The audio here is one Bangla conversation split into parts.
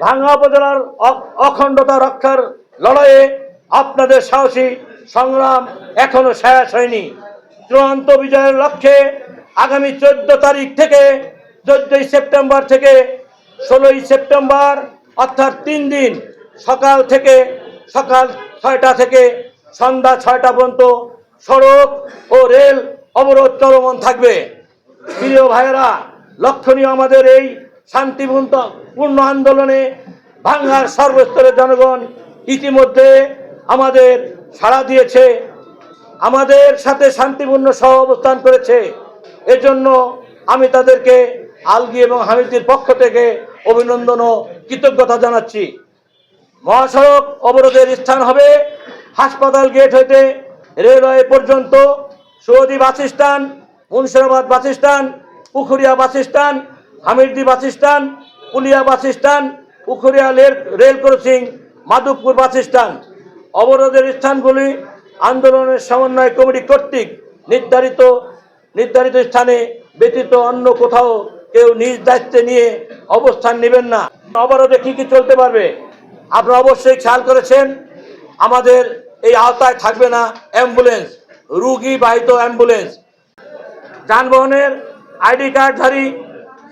ভাঙ্গা উপজেলার অখণ্ডতা রক্ষার লড়াইয়ে আপনাদের সাহসী সংগ্রাম এখনও শেষ হয়নি। চূড়ান্ত বিজয়ের লক্ষ্যে আগামী চোদ্দ তারিখ থেকে, চোদ্দই সেপ্টেম্বর থেকে, ষোলোই সেপ্টেম্বর, অর্থাৎ তিন দিন, সকাল থেকে, সকাল ছয়টা থেকে সন্ধ্যা ছয়টা পর্যন্ত সড়ক ও রেল অবরোধ চলমান থাকবে। প্রিয় ভাইয়েরা, লক্ষণীয় আমাদের এই শান্তিপূর্ণ পূর্ণ আন্দোলনে ভাঙ্গার সর্বস্তরের জনগণ ইতিমধ্যে আমাদের সাড়া দিয়েছে, আমাদের সাথে শান্তিপূর্ণ সহ অবস্থান করেছে। এজন্য আমি তাদেরকে আলগি এবং হামিদির পক্ষ থেকে অভিনন্দন ও কৃতজ্ঞতা জানাচ্ছি। মহাসড়ক অবরোধের স্থান হবে হাসপাতাল গেট হইতে রেলওয়ে পর্যন্ত Saudi bus stand, Munsirabad bus stand, Pukhuria bus stand Hamirdi bus stand, Pulia bus stand, Pukhuria rail rail crossing, Madhabpur bus stand. অবরোধের স্থানগুলি আন্দোলনের সমন্বয় কমিটি কর্তৃক নির্ধারিত নির্ধারিত স্থানে ব্যতীত অন্য কোথাও কেউ নিজ দায়িত্বে নিয়ে অবস্থান নেবেন না। অবরোধে কি কি চলতে পারবে? আপনারা অবশ্যই খেয়াল করেছেন, আমাদের এই আওতায় থাকবে না অ্যাম্বুলেন্স, রুগী বাহিত অ্যাম্বুলেন্স। যানবাহনের আইডি কার্ডধারী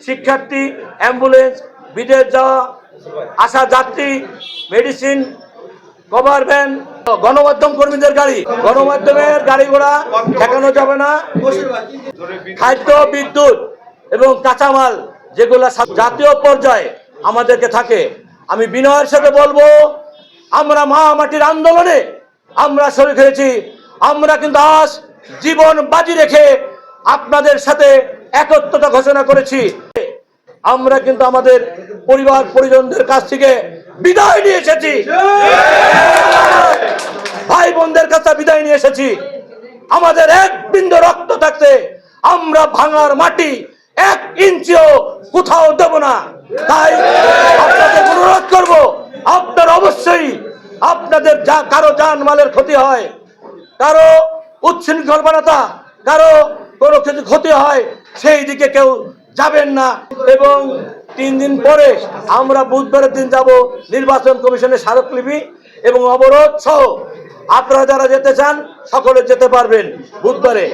শিক্ষার্থী, অ্যাম্বুলেন্স, বিদেশ যাওয়া, আসা যাত্রী, মেডিসিন, কভার ভ্যান, গণমাধ্যম কর্মীদের গাড়ি। গণমাধ্যমের গাড়ি ঘোড়া ঠেকানো যাবে না। খাদ্য, বিদ্যুৎ এবং কাঁচামাল যেগুলো জাতীয় পর্যায়ে আমাদেরকে থাকে। আমি বিনয়ের সাথে বলব, আমরা মা মাটির আন্দোলনে আমরা শরীর হয়েছি। আমরা কিন্তু আজ জীবন বাজি রেখে আপনাদের সাথে একত্রতা ঘোষণা করেছি। আমরা কিন্তু আমাদের পরিবার, পরিজনদের কাছ থেকে বিদায় নিয়ে এসেছি। ভাই বোনদের কাছে বিদায় নিয়ে এসেছি। আমাদের এক বিন্দু রক্ত থাকতে আমরা ভাঙার মাটি এক ইঞ্চিও কোথাও দেব না। তাই আপনাদের অনুরোধ করব, আপনার অবশ্যই আপনাদের যা, কারও যান মালের ক্ষতি হয়, কারও উচ্ছৃঙ্খলতা কারও কোনো কিছু ক্ষতি হয়, সেই দিকে কেউ যাবেন না। এবং তিন দিন পরে আমরা বুধবারের দিন যাব নির্বাচন কমিশনের স্মারকলিপি এবং অবরোধ সহ। আপনারা যারা যেতে চান, সকলে যেতে পারবেন বুধবারে।